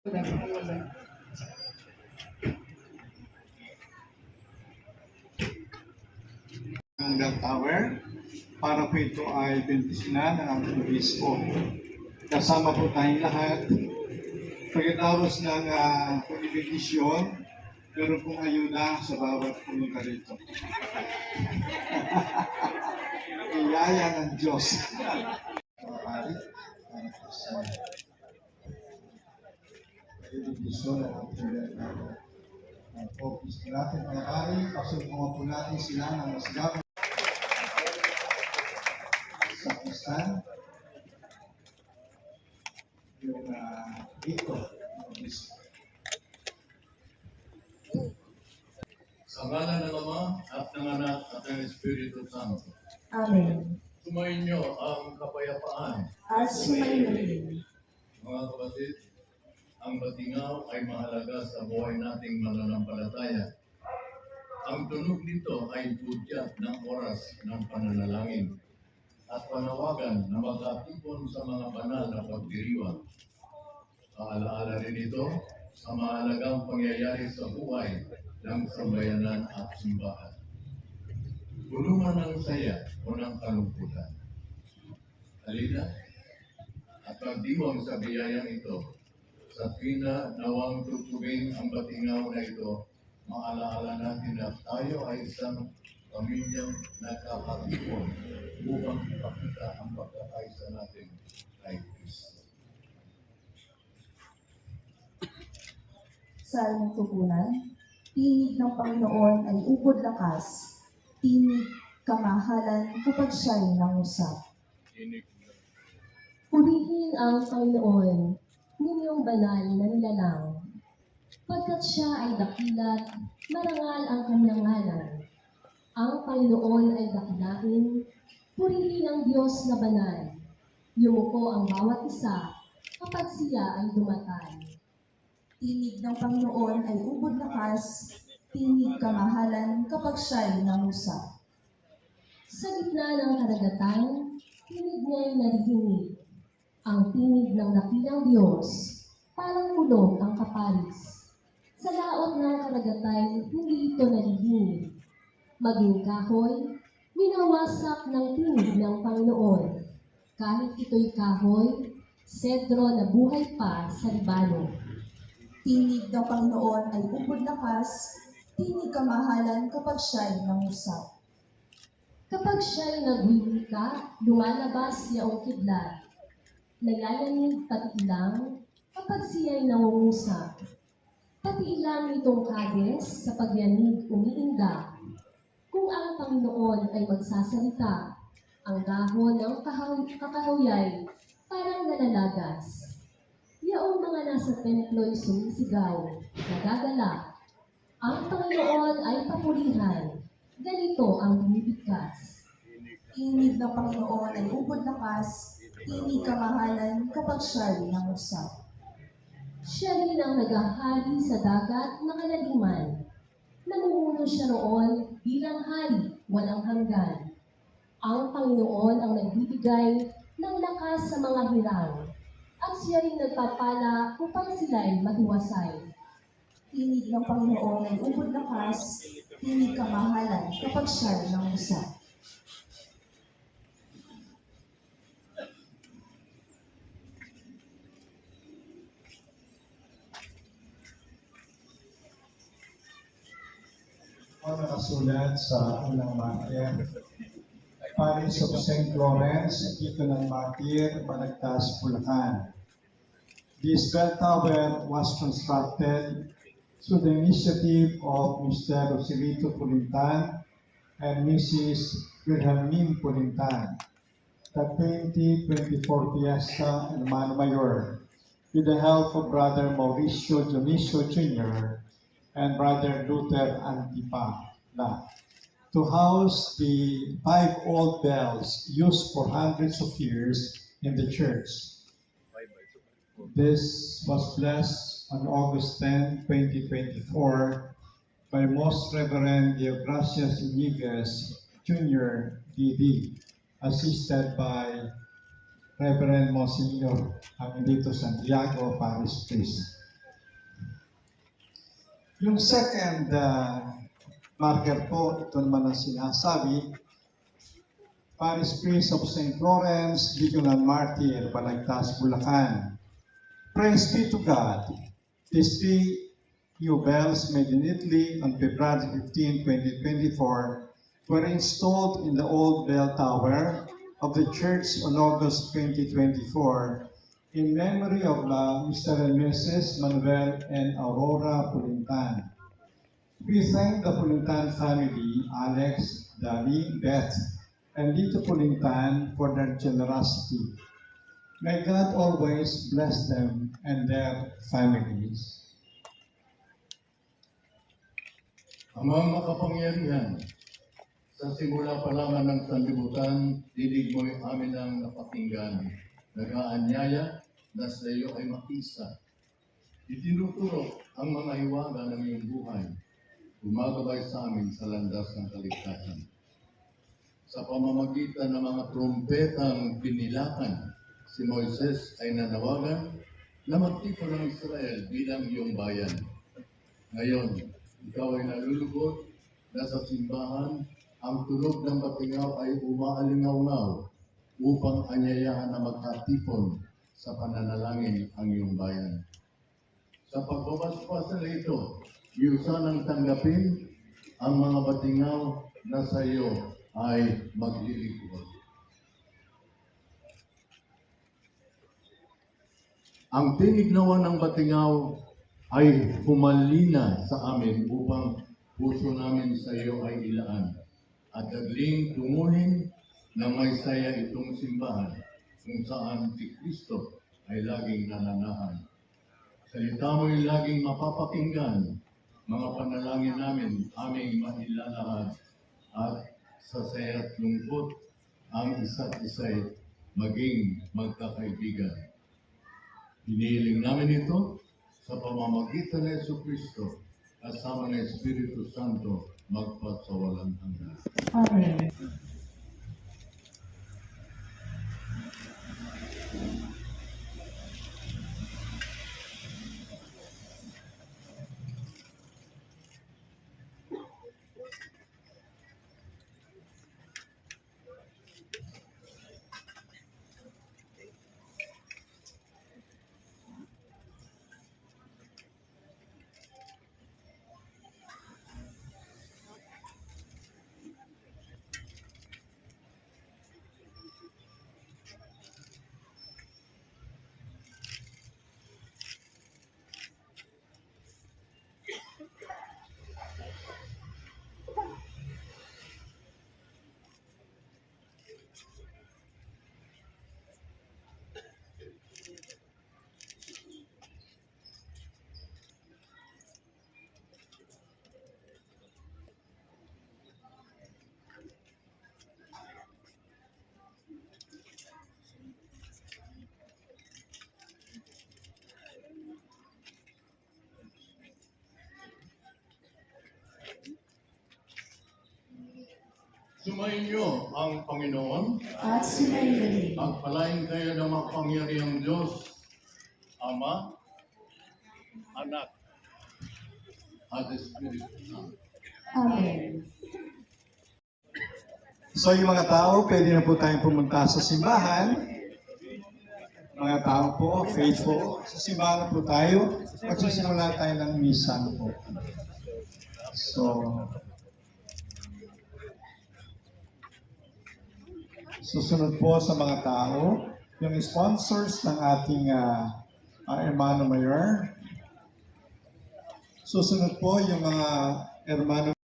ng bell tower para po ito ay bendisyonan ng ating obispo. Kasama po tayong lahat. Pagkatapos ng uh, pagbibendisyon, meron pong ayuda sa bawat pumunta rito. Iyaya ng Diyos. Pari, para po pagbibendisyon ng ating bell tower. Ang focus natin mga pari, pasulungan po natin sila ng mas gabang sa Pakistan. Yung uh, dito, ang. Sa ngalan ng Ama at ng Anak at ng Espiritu Santo. Amen. Sumayin niyo ang kapayapaan. At sumayin Mga kapatid, ang batingaw ay mahalaga sa buhay nating mananampalataya. Ang tunog nito ay budya ng oras ng pananalangin at panawagan na magkatipon sa mga banal na pagdiriwang. Paalaala rin ito sa mahalagang pangyayari sa buhay ng sambayanan at simbahan. Bulungan ng saya o ng kalungkutan. Halina, at pagdiwang sa biyayang ito, sa tuwina nawang tutugin ang batingaw na ito, maalaala natin na tayo ay isang pamilyang nagkakatipon upang ipakita ang pagkakaisa natin kay Kristo. Sa aming tugunan, tinig ng Panginoon ay ubod lakas, tinig kamahalan kapag siya'y nangusap. Purihin ang Panginoon, ninyong banal na nilalang. Pagkat siya ay dakilat, marangal ang kanyang ngalan. Ang Panginoon ay dakilain, purihin ang Diyos na banal. Yumuko ang bawat isa kapag siya ay dumatay. Tinig ng Panginoon ay ubod lakas, tinig kamahalan kapag siya'y nangusap. Sa gitna ng karagatan, tinig niya'y naririnig. Ang tinig ng dakilang Diyos, parang kulog ang kaparis. Sa laot ng karagatan, hindi ito naririnig. Maging kahoy, minawasak ng tinig ng Panginoon. Kahit ito'y kahoy, sedro na buhay pa sa libano. Tinig ng Panginoon ay ubod lakas, tinig kamahalan kapag siya'y nangusap. Kapag siya'y nagwimika, lumalabas siyang kidlat. Nalalamig pati ilang kapag siya'y nangungusap. Pati ilang itong kades sa pagyanig umiinda. Kung ang Panginoon ay magsasalita, ang dahon ng kakahoyay parang nalalagas. Yaong mga nasa templo'y sumisigaw, nagagala. Ang Panginoon ay papurihan. Ganito ang bumibigkas. Tinig ng Panginoon ay ubod lakas, tinig kamahalan kapag siya'y nangusap. Siya rin ang naghahari sa dagat na kalaliman. Namumuno siya roon bilang hari walang hanggan. Ang Panginoon ang nagbibigay ng lakas sa mga hirang. At siya rin nagpapala upang sila'y matiwasay. Tinig ng Panginoon ay ubod lakas, tinig kamahalan kapag siya'y nangusap. Ang nakasulat sa unang martir, Paris of St. Lawrence, dito ng martir, Balagtas, Bulacan. This bell tower was constructed through the initiative of Mr. Rosilito Pulintan and Mrs. Wilhelmine Pulintan. The 2024 Fiesta Hermano Mayor, with the help of Brother Mauricio Dionisio Jr. and Brother Luther Antipala to house the five old bells used for hundreds of years in the church. This was blessed on August 10, 2024 by Most Reverend Deogracias Inigas Jr. DD, assisted by Reverend Monsignor Angelito Santiago, Paris Priest. Yung second uh, marker po, ito naman ang sinasabi, Paris Priest of St. Lawrence, Deacon and Martyr, Balagtas, Bulacan. Praise be to God. These three new bells made in Italy on February 15, 2024 were installed in the old bell tower of the church on August 2024 in memory of uh, Mr. and Mrs. Manuel and Aurora Pulintan. We thank the Pulintan family, Alex, Dali, Beth, and Lito Pulintan for their generosity. May God always bless them and their families. Amang makapangyarihan, sa simula pa lamang ng sanlibutan, dinig mo'y amin ang napakinggan. Nag-aanyaya na sa iyo ay makisa. Itinuturo ang mga hiwaga ng iyong buhay. Gumagabay sa amin sa landas ng kaligtasan. Sa pamamagitan ng mga trompetang pinilakan, si Moises ay nanawagan na magtipon ng Israel bilang iyong bayan. Ngayon, ikaw ay nalulugod na sa simbahan, ang tunog ng batingaw ay umaalingaw upang anyayahan na magkatipon sa pananalangin ang iyong bayan. Sa pagbabasbasa nito, yusa ng tanggapin ang mga batingaw na sa iyo ay maglilingkod. Ang tinig nawa ng batingaw ay humalina sa amin upang puso namin sa iyo ay ilaan at dagling tunguhin na may saya itong simbahan kung saan si Kristo ay laging nananahan. Salita mo'y laging mapapakinggan, mga panalangin namin aming mailalahad at sa saya at lungkot ang isa't isa'y maging magkakaibigan. Hinihiling namin ito sa pamamagitan ng Yesu Kristo kasama ng Espiritu Santo magpasawalang hanggan. Amen. Sumainyo ang Panginoon, At sumayin pagpalain kayo ng makapangyarihang Diyos, Ama, Anak, at Espiritu Santo. Amen. So yung mga tao, pwede na po tayong pumunta sa simbahan. Mga tao po, faithful. Sa simbahan po tayo. Magsisimula tayo ng misa po. So, susunod po sa mga tao, yung sponsors ng ating uh, Hermano Mayor. Susunod po yung mga Hermano